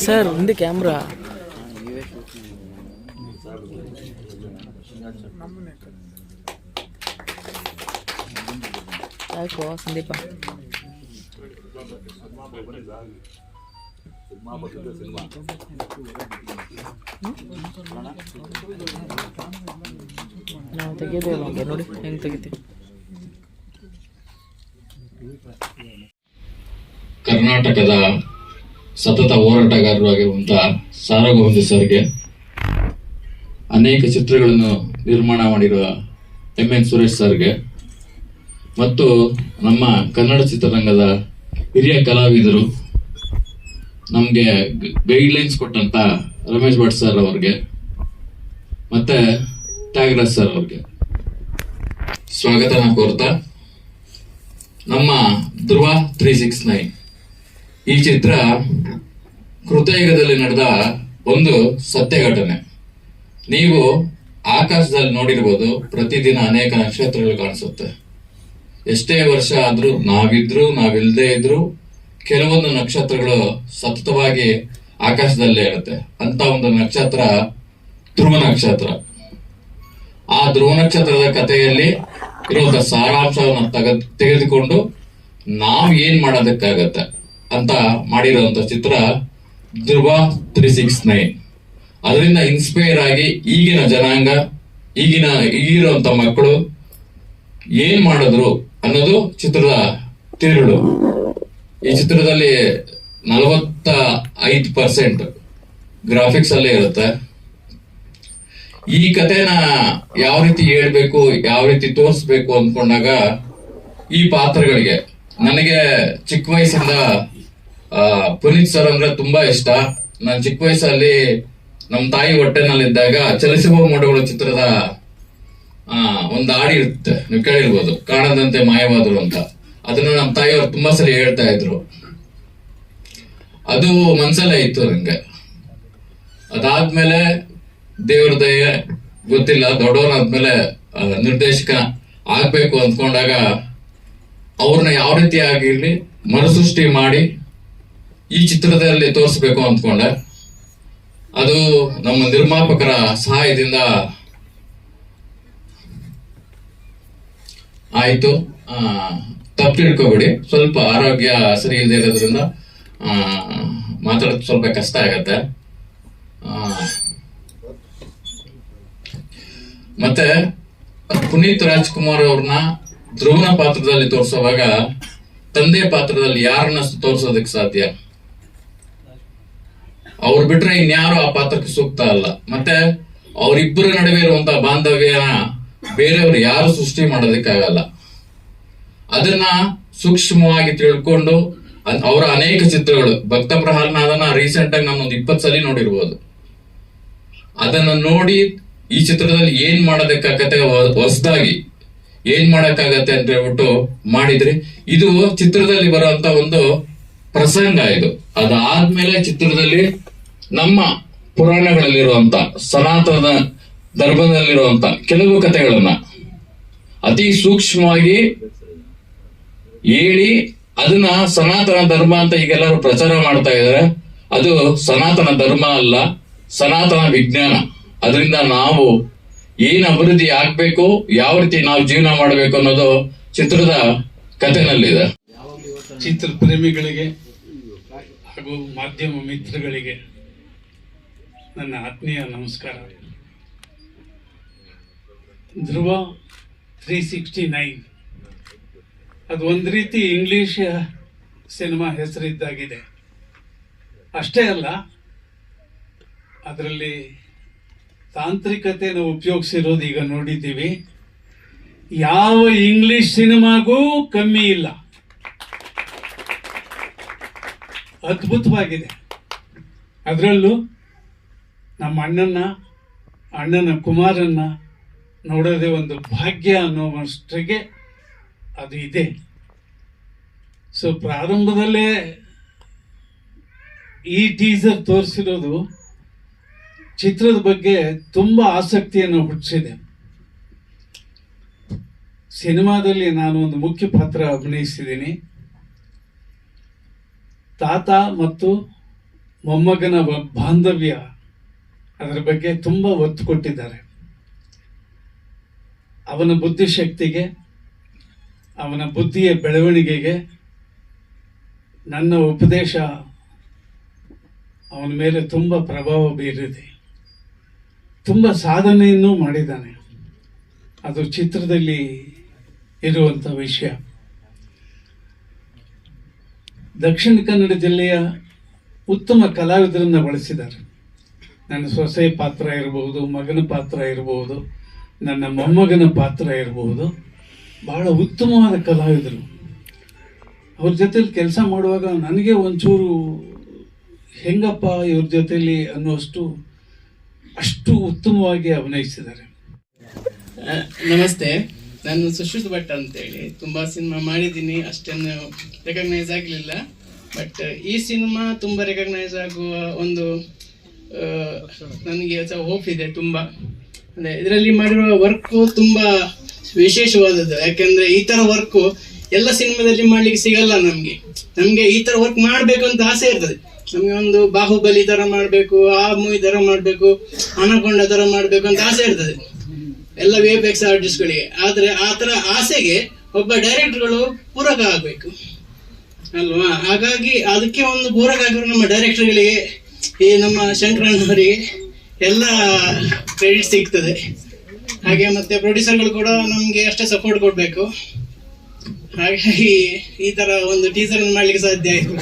Sir ఉంది camera ಯಾಕೋ ಸಂದೀಪ ನಾವು ತೆಗೆಯೋದಿಲ್ಲ ಹಂಗೆ ನೋಡಿ ಹೆಂಗೆ ತೆಗಿತೀವಿ ಕರ್ನಾಟಕದ ಸತತ ಹೋರಾಟಗಾರರು ಆಗಿರುವಂತಹ ಸಾರಗೋವಿಂದ ಸರ್ಗೆ ಅನೇಕ ಚಿತ್ರಗಳನ್ನು ನಿರ್ಮಾಣ ಮಾಡಿರುವ ಎಂ ಎನ್ ಸುರೇಶ್ ಸರ್ಗೆ ಮತ್ತು ನಮ್ಮ ಕನ್ನಡ ಚಿತ್ರರಂಗದ ಹಿರಿಯ ಕಲಾವಿದರು ನಮಗೆ ಗೈಡ್ಲೈನ್ಸ್ ಕೊಟ್ಟಂತ ರಮೇಶ್ ಭಟ್ ಸರ್ ಅವ್ರಿಗೆ ಮತ್ತೆ ತ್ಯಾಗರಾಜ್ ಸರ್ ಅವ್ರಿಗೆ. ಸ್ವಾಗತನ ಕೋರ್ತಾ. ನಮ್ಮ ಧ್ರುವ ತ್ರೀ ಸಿಕ್ಸ್ ನೈನ್. ಈ ಚಿತ್ರ ಕೃತಯುಗದಲ್ಲಿ ನಡೆದ ಒಂದು ಸತ್ಯ ಘಟನೆ ನೀವು ಆಕಾಶದಲ್ಲಿ ನೋಡಿರ್ಬೋದು, ಪ್ರತಿದಿನ ಅನೇಕ ನಕ್ಷತ್ರಗಳು ಕಾಣಿಸುತ್ತೆ. ಎಷ್ಟೇ ವರ್ಷ ಆದ್ರೂ ನಾವಿದ್ರು ನಾವಿಲ್ಲದೆ ಇದ್ರು ಕೆಲವೊಂದು ನಕ್ಷತ್ರಗಳು ಸತತವಾಗಿ ಆಕಾಶದಲ್ಲೇ ಇರುತ್ತೆ. ಅಂತ ಒಂದು ನಕ್ಷತ್ರ ಧ್ರುವ ನಕ್ಷತ್ರ. ಆ ಧ್ರುವ ನಕ್ಷತ್ರದ ಕಥೆಯಲ್ಲಿ ಇರುವಂತ ಸಾರಾಂಶವನ್ನು ತಗ ತೆಗೆದುಕೊಂಡು ನಾವು ಏನ್ ಮಾಡೋದಕ್ಕಾಗತ್ತೆ? ಅಂತ ಮಾಡಿರುವಂತ ಚಿತ್ರ ಧ್ರುವ ತ್ರೀ ಸಿಕ್ಸ್ ನೈನ್ ಅದರಿಂದ ಇನ್ಸ್ಪೈರ್ ಆಗಿ ಈಗಿನ ಜನಾಂಗ, ಈಗಿನ, ಈಗಿರುವಂತ ಮಕ್ಕಳು ಏನ್ ಮಾಡಿದ್ರು ಅನ್ನೋದು ಚಿತ್ರದ ತಿರುಳು. ಈ ಚಿತ್ರದಲ್ಲಿ ನಲವತ್ತ ಐದು ಪರ್ಸೆಂಟ್ ಗ್ರಾಫಿಕ್ಸ್ ಅಲ್ಲೇ ಇರುತ್ತೆ. ಈ ಕಥೆನ ಯಾವ ರೀತಿ ಹೇಳ್ಬೇಕು, ಯಾವ ರೀತಿ ತೋರಿಸ್ಬೇಕು ಅಂದ್ಕೊಂಡಾಗ ಈ ಪಾತ್ರಗಳಿಗೆ ನನಗೆ ಚಿಕ್ಕ ವಯಸ್ಸಿಂದ ಪುನೀತ್ ಸರ್ ಅಂದ್ರೆ ತುಂಬಾ ಇಷ್ಟ. ನಾನು ಚಿಕ್ಕ ವಯಸ್ಸಲ್ಲಿ ನಮ್ಮ ತಾಯಿ ಹೊಟ್ಟೆನಲ್ಲಿದ್ದಾಗ ಚಲಿಸುವ ಮೋಡಗಳು ಚಿತ್ರದ ಒಂದು ಹಾಡಿ ಇರುತ್ತೆ. ನೀವು ಕೇಳಿರ್ಬೋದು. ಕಾಣದಂತೆ ಮಾಯವಾದರು ಅಂತ. ಅದನ್ನ ನಮ್ಮ ತಾಯಿಯವರು ತುಂಬಾ ಸರಿ ಹೇಳ್ತಾ ಇದ್ರು. ಅದು ಮನ್ಸಲ್ಲೇ ಇತ್ತು ನಂಗೆ. ಅದಾದ್ಮೇಲೆ ದೇವ್ರ ದಯ ಗೊತ್ತಿಲ್ಲ. ದೊಡ್ಡವನಾದ್ಮೇಲೆ ನಿರ್ದೇಶಕ ಆಗ್ಬೇಕು ಅಂದ್ಕೊಂಡಾಗ ಅವ್ರನ್ನ ಯಾವ ರೀತಿ ಆಗಿರ್ಲಿ ಮರುಸೃಷ್ಟಿ ಮಾಡಿ ಈ ಚಿತ್ರದಲ್ಲಿ ತೋರಿಸ್ಬೇಕು ಅಂದ್ಕೊಂಡೆ. ಅದು ನಮ್ಮ ನಿರ್ಮಾಪಕರ ಸಹಾಯದಿಂದ ಆಯಿತು. ತಪ್ಪಿಡ್ಕೋಬೇಡಿ ತಪ್ಪು ಸ್ವಲ್ಪ ಆರೋಗ್ಯ ಸರಿ ಇಲ್ಲದೆ ಇರೋದ್ರಿಂದ ಮಾತಾಡೋದು ಸ್ವಲ್ಪ ಕಷ್ಟ ಆಗತ್ತೆ. ಮತ್ತೆ ಪುನೀತ್ ರಾಜ್ಕುಮಾರ್ ಅವ್ರನ್ನ ಧ್ರುವನ ಪಾತ್ರದಲ್ಲಿ ತೋರಿಸುವಾಗ ತಂದೆ ಪಾತ್ರದಲ್ಲಿ ಯಾರನ್ನ ತೋರಿಸೋದಕ್ಕೆ ಸಾಧ್ಯ? ಅವ್ರು ಬಿಟ್ರೆ ಇನ್ಯಾರು ಆ ಪಾತ್ರಕ್ಕೆ ಸೂಕ್ತ ಅಲ್ಲ. ಮತ್ತೆ ಅವರಿಬ್ಬರ ನಡುವೆ ಇರುವಂತಹ ಬಾಂಧವ್ಯನ ಬೇರೆಯವರು ಯಾರು ಸೃಷ್ಟಿ ಮಾಡೋದಕ್ಕಾಗಲ್ಲ. ಅದನ್ನ ಸೂಕ್ಷ್ಮವಾಗಿ ತಿಳ್ಕೊಂಡು ಅವರ ಅನೇಕ ಚಿತ್ರಗಳು, ಭಕ್ತ ಪ್ರಹ್ಲಾದನ ರೀಸೆಂಟ್ ಆಗಿ ನಾನು ಒಂದು ಇಪ್ಪತ್ತು ಸಲ ನೋಡಿರ್ಬೋದು. ಅದನ್ನ ನೋಡಿ ಈ ಚಿತ್ರದಲ್ಲಿ ಏನ್ ಮಾಡೋದಕ್ಕಾಗತ್ತೆ ಹೊಸದಾಗಿ, ಏನ್ ಮಾಡಕ್ಕಾಗತ್ತೆ ಅಂತ ಹೇಳ್ಬಿಟ್ಟು ಮಾಡಿದ್ರಿ ಇದು ಚಿತ್ರದಲ್ಲಿ ಬರುವಂತ ಒಂದು ಪ್ರಸಂಗ ಇದು. ಅದಾದ್ಮೇಲೆ ಚಿತ್ರದಲ್ಲಿ ನಮ್ಮ ಪುರಾಣಗಳಲ್ಲಿರುವಂತ ಸನಾತನ ಧರ್ಮದಲ್ಲಿರುವಂತ ಕೆಲವು ಕಥೆಗಳನ್ನ ಅತಿ ಸೂಕ್ಷ್ಮವಾಗಿ ಹೇಳಿ ಅದನ್ನ ಸನಾತನ ಧರ್ಮ ಅಂತ ಈಗೆಲ್ಲರೂ ಪ್ರಚಾರ ಮಾಡ್ತಾ ಇದಾರೆ ಅದು ಸನಾತನ ಧರ್ಮ ಅಲ್ಲ, ಸನಾತನ ವಿಜ್ಞಾನ. ಅದರಿಂದ ನಾವು ಏನ್ ಅಭಿವೃದ್ಧಿ ಆಗ್ಬೇಕು, ಯಾವ ರೀತಿ ನಾವು ಜೀವನ ಮಾಡಬೇಕು ಅನ್ನೋದು ಚಿತ್ರದ ಕಥೆನಲ್ಲಿದೆ. ಚಿತ್ರ ಪ್ರೇಮಿಗಳಿಗೆ ಹಾಗೂ ಮಾಧ್ಯಮ ಮಿತ್ರಗಳಿಗೆ ನನ್ನ ಆತ್ಮೀಯ ನಮಸ್ಕಾರ. ಧ್ರುವ ತ್ರೀ ಸಿಕ್ಸ್ಟಿ ನೈನ್ ಅದು ಒಂದು ರೀತಿ ಇಂಗ್ಲಿಷ್ ಸಿನಿಮಾ ಹೆಸರಿದ್ದಾಗಿದೆ. ಅಷ್ಟೇ ಅಲ್ಲ, ಅದರಲ್ಲಿ ತಾಂತ್ರಿಕತೆಯನ್ನು ಉಪಯೋಗಿಸಿರೋದು ಈಗ ನೋಡಿದ್ದೀವಿ. ಯಾವ ಇಂಗ್ಲಿಷ್ ಸಿನಿಮಾಗೂ ಕಮ್ಮಿ ಇಲ್ಲ. ಅದ್ಭುತವಾಗಿದೆ. ಅದರಲ್ಲೂ ನಮ್ಮ ಅಣ್ಣನ ಅಣ್ಣನ ಕುಮಾರನ್ನ ನೋಡೋದೇ ಒಂದು ಭಾಗ್ಯ ಅನ್ನೋವಷ್ಟಿಗೆ ಅದು ಇದೆ. ಸೊ ಪ್ರಾರಂಭದಲ್ಲೇ ಈ ಟೀಸರ್ ತೋರಿಸಿರೋದು ಚಿತ್ರದ ಬಗ್ಗೆ ತುಂಬ ಆಸಕ್ತಿಯನ್ನು ಹುಟ್ಟಿಸಿದೆ. ಸಿನಿಮಾದಲ್ಲಿ ನಾನು ಒಂದು ಮುಖ್ಯ ಪಾತ್ರ ಅಭಿನಯಿಸಿದ್ದೀನಿ. ತಾತ ಮತ್ತು ಮೊಮ್ಮಗನ ಬಾಂಧವ್ಯ ಅದರ ಬಗ್ಗೆ ತುಂಬ ಒತ್ತು ಕೊಟ್ಟಿದ್ದಾರೆ. ಅವನ ಬುದ್ಧಿಶಕ್ತಿಗೆ, ಅವನ ಬುದ್ಧಿಯ ಬೆಳವಣಿಗೆಗೆ ನನ್ನ ಉಪದೇಶ ಅವನ ಮೇಲೆ ತುಂಬ ಪ್ರಭಾವ ಬೀರಿದೆ. ತುಂಬ ಸಾಧನೆಯನ್ನು ಮಾಡಿದ್ದಾನೆ. ಅದು ಚಿತ್ರದಲ್ಲಿ ಇರುವಂಥ ವಿಷಯ. ದಕ್ಷಿಣ ಕನ್ನಡ ಜಿಲ್ಲೆಯ ಉತ್ತಮ ಕಲಾವಿದರನ್ನು ಬಳಸಿದ್ದಾರೆ. ನನ್ನ ಸೊಸೆ ಪಾತ್ರ ಇರಬಹುದು, ಮಗನ ಪಾತ್ರ ಇರಬಹುದು, ನನ್ನ ಮೊಮ್ಮಗನ ಪಾತ್ರ ಇರಬಹುದು. ಬಹಳ ಉತ್ತಮವಾದ ಕಲಾವಿದರು. ಅವ್ರ ಜೊತೆಲಿ ಕೆಲಸ ಮಾಡುವಾಗ ನನಗೆ ಒಂಚೂರು ಹೆಂಗಪ್ಪ ಇವ್ರ ಜೊತೆಲಿ ಅನ್ನುವಷ್ಟು ಅಷ್ಟು ಉತ್ತಮವಾಗಿ ಅಭಿನಯಿಸಿದ್ದಾರೆ. ನಮಸ್ತೆ. ನಾನು ಸುಶ್ರುತ್ ಭಟ್ ಅಂತೇಳಿ. ತುಂಬ ಸಿನಿಮಾ ಮಾಡಿದ್ದೀನಿ. ಅಷ್ಟೇನು ರೆಕಗ್ನೈಸ್ ಆಗಲಿಲ್ಲ. ಬಟ್ ಈ ಸಿನಿಮಾ ತುಂಬ ರೆಕಗ್ನೈಸ್ ಆಗುವ ಒಂದು ನನಗೆ ಹೋಪ್ ಇದೆ ತುಂಬ. ಅಂದರೆ ಇದರಲ್ಲಿ ಮಾಡಿರುವ ವರ್ಕು ತುಂಬ ವಿಶೇಷವಾದದ್ದು. ಯಾಕೆಂದರೆ ಈ ಥರ ವರ್ಕು ಎಲ್ಲ ಸಿನಿಮಾದಲ್ಲಿ ಮಾಡ್ಲಿಕ್ಕೆ ಸಿಗಲ್ಲ ನಮಗೆ. ನಮಗೆ ಈ ಥರ ವರ್ಕ್ ಮಾಡಬೇಕು ಅಂತ ಆಸೆ ಇರ್ತದೆ. ನಮಗೆ ಒಂದು ಬಾಹುಬಲಿ ಥರ ಮಾಡಬೇಕು, ಆ ಮೂವಿ ಥರ ಮಾಡಬೇಕು ಅನಕೊಂಡ ಥರ ಮಾಡಬೇಕು ಅಂತ ಆಸೆ ಇರ್ತದೆ. ಎಲ್ಲ ವಿಎಫ್ಎಕ್ಸ್ ಎಫ್ ಎಕ್ಸ್ ಆರ್ಟಿಸ್ಟ್ಗಳಿಗೆ ಆದರೆ ಆ ಥರ ಆಸೆಗೆ ಒಬ್ಬ ಡೈರೆಕ್ಟರ್ಗಳು ಪೂರಕ ಆಗಬೇಕು. ಅಲ್ವಾ? ಹಾಗಾಗಿ ಅದಕ್ಕೆ ಒಂದು ಪೂರಕ ಆಗಿರೋ ನಮ್ಮ ಡೈರೆಕ್ಟರ್ಗಳಿಗೆ ಈ ನಮ್ಮ ಶಂಕರಣ್ಣವರಿಗೆ ಎಲ್ಲ ಕ್ರೆಡಿಟ್ ಸಿಗ್ತದೆ. ಹಾಗೆ ಮತ್ತೆ ಪ್ರೊಡ್ಯೂಸರ್ಗಳು ಕೂಡ ನಮಗೆ ಅಷ್ಟೇ ಸಪೋರ್ಟ್ ಕೊಡಬೇಕು. ಹಾಗಾಗಿ ಈ ತರ ಒಂದು ಟೀಸರ್ ಮಾಡ್ಲಿಕ್ಕೆ ಸಾಧ್ಯ ಆಯ್ತು.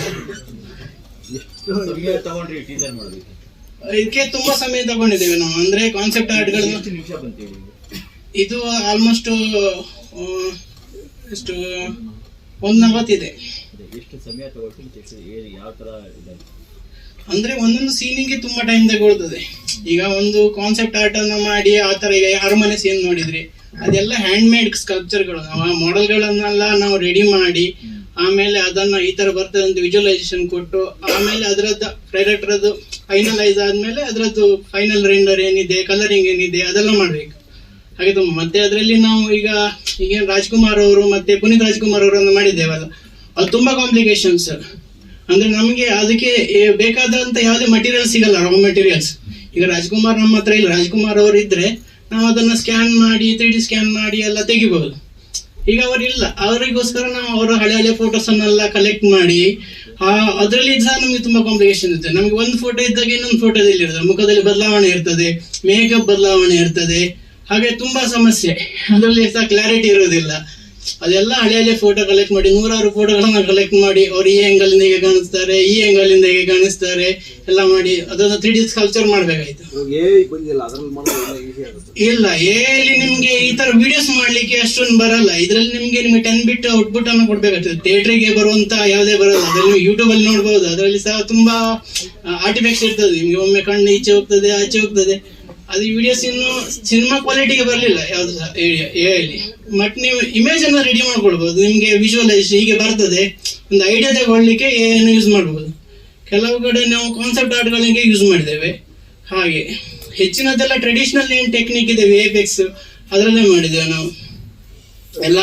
ಇದಕ್ಕೆ ತುಂಬಾ ಸಮಯ ತಗೊಂಡಿದ್ದೇವೆ ನಾವು. ಅಂದ್ರೆ ಕಾನ್ಸೆಪ್ಟ್ ಆರ್ಟ್ಗಳನ್ನು ಇದು ಆಲ್ಮೋಸ್ಟ್ ಎಷ್ಟು ಒಂದು ನಲವತ್ತಿದೆ ಎಷ್ಟು ಸಮಯ ಯಾವ ಇದೆ? ಅಂದ್ರೆ ಒಂದೊಂದು ಸೀನಿಗೆ ತುಂಬಾ ಟೈಮ್ ತಗೊಳ್ತದೆ. ಈಗ ಒಂದು ಕಾನ್ಸೆಪ್ಟ್ ಆರ್ಟ್ ಅನ್ನ ಮಾಡಿ ಆ ತರ ಈಗ ಅರಮನೆ ಸೀನ್ ನೋಡಿದ್ರಿ ಅದೆಲ್ಲ ಹ್ಯಾಂಡ್ ಮೇಡ್ ಸ್ಕಲ್ಪ್ಚರ್ಗಳು ನಾವು ಆ ಮಾಡೆಲ್ಗಳನ್ನೆಲ್ಲ ನಾವು ರೆಡಿ ಮಾಡಿ ಆಮೇಲೆ ಅದನ್ನ ಈ ತರ ಬರ್ತದೆ ಅಂತ ವಿಜುವಲೈಸೇಷನ್ ಕೊಟ್ಟು ಆಮೇಲೆ ಅದರದ್ದು ಡೈರೆಕ್ಟರ್ದು ಫೈನಲೈಸ್ ಆದ್ಮೇಲೆ ಅದರದ್ದು ಫೈನಲ್ ರೆಂಡರ್ ಏನಿದೆ ಕಲರಿಂಗ್ ಏನಿದೆ ಅದೆಲ್ಲ ಮಾಡ್ಬೇಕು. ಹಾಗೆ ತುಂಬ ಮತ್ತೆ ಅದರಲ್ಲಿ ನಾವು ಈಗ ಈಗೇನು ರಾಜ್ಕುಮಾರ್ ಅವರು ಮತ್ತೆ ಪುನೀತ್ ರಾಜ್ಕುಮಾರ್ ಅವರನ್ನು ಮಾಡಿದ್ದೇವಲ್ಲ, ಅದು ತುಂಬಾ ಕಾಂಪ್ಲಿಕೇಶನ್ಸ್ ಅಂದ್ರೆ ನಮಗೆ ಅದಕ್ಕೆ ಬೇಕಾದಂಥ ಯಾವುದೇ ಮಟೀರಿಯಲ್ ಸಿಗಲ್ಲ ರಾ ಮೆಟೀರಿಯಲ್ಸ್ ಈಗ ರಾಜ್ಕುಮಾರ್ ನಮ್ಮ ಹತ್ರ ಇಲ್ಲ, ರಾಜ್ಕುಮಾರ್ ಅವರು ಇದ್ದರೆ ನಾವು ಅದನ್ನ ಸ್ಕ್ಯಾನ್ ಮಾಡಿ ತ್ರೀ ಡಿ ಸ್ಕ್ಯಾನ್ ಮಾಡಿ ಎಲ್ಲ ತೆಗಿಬಹುದು ಈಗ ಅವರಿಲ್ಲ ಅವರಿಗೋಸ್ಕರ ನಾವು ಅವರ ಹಳೆ ಹಳೆ ಫೋಟೋಸ್ ಅನ್ನೆಲ್ಲ ಕಲೆಕ್ಟ್ ಮಾಡಿ ಅದರಲ್ಲಿ ಸಹ ನಮಗೆ ತುಂಬಾ ಕಾಂಪ್ಲಿಕೇಶನ್ ಇರುತ್ತೆ. ನಮಗೆ ಒಂದು ಫೋಟೋ ಇದ್ದಾಗ ಇನ್ನೊಂದು ಫೋಟೋದಲ್ಲಿ ಇರ್ತದೆ ಮುಖದಲ್ಲಿ ಬದಲಾವಣೆ ಇರ್ತದೆ ಮೇಕಪ್ ಬದಲಾವಣೆ ಇರ್ತದೆ. ಹಾಗೆ ತುಂಬಾ ಸಮಸ್ಯೆ. ಅದರಲ್ಲಿ ಸಹ ಕ್ಲಾರಿಟಿ ಇರೋದಿಲ್ಲ ಅದೆಲ್ಲ ಹಳೆ ಹಳೆ ಫೋಟೋ ಕಲೆಕ್ಟ್ ಮಾಡಿ ನೂರಾರು ಫೋಟೋಗಳನ್ನ ಕಲೆಕ್ಟ್ ಮಾಡಿ ಅವ್ರು ಈ ಇಂದ ಹೇಗೆ ಕಾಣಿಸ್ತಾರೆ ಈ ಇಂದ ಹೇಗೆ ಕಾಣಿಸ್ತಾರೆ ಎಲ್ಲ ಮಾಡಿ ಅದನ್ನ ತ್ರೀ ಡಿ ಸ್ಕಲ್ಚರ್ ಮಾಡ್ಬೇಕಾಯ್ತು. ಇಲ್ಲ ಎಲ್ಲಿ ನಿಮ್ಗೆ ಈ ತರ ವಿಡಿಯೋಸ್ ಮಾಡ್ಲಿಕ್ಕೆ ಅಷ್ಟೊಂದು ಬರಲ್ಲ. ಇದ್ರಲ್ಲಿ ನಿಮ್ಗೆ ನಿಮ್ಗೆ ಟೆನ್ ಬಿಟ್ ಔಟ್ಪುಟ್ ಅನ್ನು ಕೊಡ್ಬೇಕಾಗ್ತದೆ. ಥಿಯೇಟ್ರಿಗೆ ಬರುವಂತ ಯಾವುದೇ ಬರಲ್ಲ. ಅದ್ರಲ್ಲಿ ಯೂಟ್ಯೂಬ್ ಅಲ್ಲಿ ನೋಡ್ಬೋದು. ಅದರಲ್ಲಿ ಸಹ ತುಂಬಾ ಆರ್ಟಿಫೆಕ್ಟ್ಸ್ ಇರ್ತದೆ. ನಿಮ್ಗೆ ಒಮ್ಮೆ ಕಣ್ಣು ಈಚೆ ಹೋಗ್ತದೆ ಆಚೆ ಹೋಗ್ತದೆ. ಅದು ವಿಡಿಯೋ ಇನ್ನು ಸಿನಿಮಾ ಕ್ವಾಲಿಟಿಗೆ ಬರಲಿಲ್ಲ, ಯಾವ್ದು ಎಲ್ಲಿ ಬಟ್ ನೀವು ಇಮೇಜ್ ಅನ್ನ ರೆಡಿ ಮಾಡ್ಕೊಳ್ಬಹುದು ನಿಮ್ಗೆ ವಿಜುವಲೈಸೇಷನ್ ಹೀಗೆ ಬರ್ತದೆ, ಒಂದು ಐಡಿಯಾ ತಗೊಳ್ಳಿಕ್ಕೆ ಏನು ಯೂಸ್ ಮಾಡ್ಬೋದು. ಕೆಲವು ಕಡೆ ನಾವು ಕಾನ್ಸೆಪ್ಟ್ ಆರ್ಟ್ಗಳಿಗೆ ಯೂಸ್ ಮಾಡಿದ್ದೇವೆ. ಹಾಗೆ, ಹೆಚ್ಚಿನದೆಲ್ಲ ಟ್ರೆಡಿಷನಲ್ ಏನು ಟೆಕ್ನಿಕ್ ಇದೆ ವಿ ಎಫ್ ಎಕ್ಸ್ ಅದರಲ್ಲೇ ಮಾಡಿದ್ದೇವೆ ನಾವು. ಎಲ್ಲ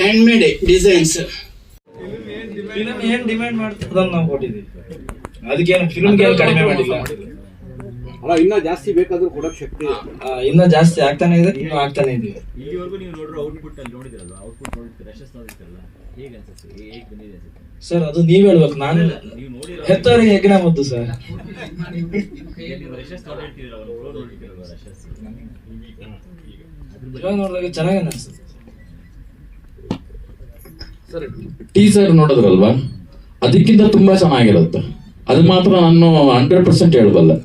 ಹ್ಯಾಂಡ್ ಮೇಡ್ ಡಿಸೈನ್ಸ್ ಏನ್ ಡಿಮ್ಯಾಂಡ್ ಮಾಡ್ತದೆ ನಾವು ಕೊಟ್ಟಿದ್ದೀವಿ. ಕಡಿಮೆ ಮಾಡಿಲ್ಲ. ಇನ್ನ ಜಾಸ್ತಿ ಬೇಕಾದ್ರೂ ಕೊಡಕ್ ಶಕ್ತಿ. ಇನ್ನ ಜಾಸ್ತಿ ಆಗ್ತಾನೆ ಇದೆ ಇನ್ನು ಆಗ್ತಾನೆ ಇದೀವಿ. ಇಲ್ಲಿವರೆಗೂ ನೀವು ನೋಡಿರೋ ಔಟ್ಪುಟ್ ಅಲ್ಲಿ ನೋಡಿದಿರಲ್ವಾ? ಔಟ್ಪುಟ್ ನೋಡಿದ್ರೆ ರಶಸ್ ನೋಡಿರ್ತೀರಲ್ಲ? ಹೇಗೆ ಅನ್ಸುತ್ತೆ? ಹೇಗೆ ಬಂದಿದೆ ಅನ್ಸುತ್ತೆ? ಸರ್ ಅದು ನೀವ್ ಹೇಳ್ಬೇಕು ನಾನು ನೀವು ನೋಡಿ ಹೆತ್ತವರಿಗೆ ಯಜ್ಞ ಮುದ್ದು ಸರ್. ರಶಸ್ ನೋಡಿರ್ತೀರಲ್ಲ ಫ್ಲೋ ನೋಡಿರ್ತೀರಲ್ವಾ ಯಶಸ್ ಇವಾಗ ನೋಡಿದಾಗ ಚೆನ್ನಾಗಿ ಅನಿಸ್ತದೆ ಟೀಸರ್ ನೋಡಿದ್ರಲ್ವಾ? ಅದಕ್ಕಿಂತ ತುಂಬಾ ಚೆನ್ನಾಗಿರುತ್ತೆ. ಅದು ಮಾತ್ರ ನಾನು ಹಂಡ್ರೆಡ್ ಪರ್ಸೆಂಟ್ ಹೇಳಬಲ್ಲೆ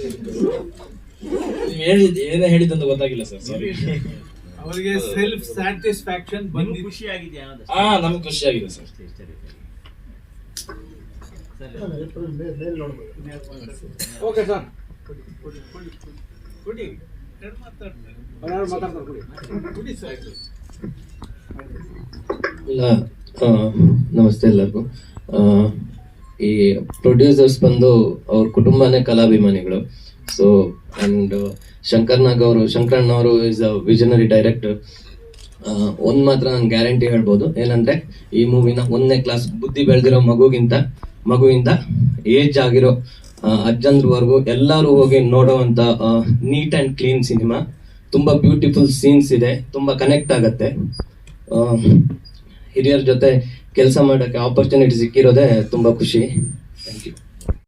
ನೀವು ಹೇಳಿದ್ ಏನೇ ಹೇಳಿದ್ದಂತ ಗೊತ್ತಾಗಿಲ್ಲ ಸರ್ ಸಾರಿ ಅವರಿಗೆ ಸೆಲ್ಫ್ ಸ್ಯಾಟಿಸ್ಫ್ಯಾಕ್ಷನ್ ಬಂದು ಖುಷಿ ಅನ್ನೋದು ಹಾ ನಮ್ಗೆ ಖುಷಿ ಆಗಿದೆ ಸರ್. Okay sir. ಕೊಡಿ ಇಲ್ಲ ನಮಸ್ತೆ ಎಲ್ಲರಿಗೂ. ಈ ಪ್ರೊಡ್ಯೂಸರ್ಸ್ ಬಂದು ಅವ್ರ ಕುಟುಂಬನೇ ಕಲಾಭಿಮಾನಿಗಳು. ಸೊ ಅಂಡ್ ಶಂಕರ್ ನಾಗ್ ಅವರು ಶಂಕರಣ್ಣ ಅವರು ಇಸ್ ಅ ವಿಷನರಿ ಡೈರೆಕ್ಟರ್ ಒಂದು ಮಾತ್ರ ನಾನು ಗ್ಯಾರಂಟಿ ಹೇಳ್ಬೋದು. ಏನಂದ್ರೆ, ಈ ಮೂವಿನ ಒಂದನೇ ಕ್ಲಾಸ್ ಬುದ್ಧಿ ಬೆಳೆದಿರೋ ಮಗುಗಿಂತ, ಮಗುವಿಂದ ಏಜ್ ಆಗಿರೋ ಅಜ್ಜಂದ್ರವರೆಗೂ ಎಲ್ಲರೂ ಹೋಗಿ ನೋಡೋವಂಥ ನೀಟ್ ಆ್ಯಂಡ್ ಕ್ಲೀನ್ ಸಿನಿಮಾ ತುಂಬ ಬ್ಯೂಟಿಫುಲ್ ಸೀನ್ಸ್ ಇದೆ. ತುಂಬ ಕನೆಕ್ಟ್ ಆಗತ್ತೆ. ಹಿರಿಯರ ಜೊತೆ ಕೆಲಸ ಮಾಡೋಕ್ಕೆ ಆಪರ್ಚುನಿಟಿ ಸಿಕ್ಕಿರೋದೇ ತುಂಬ ಖುಷಿ. Thank you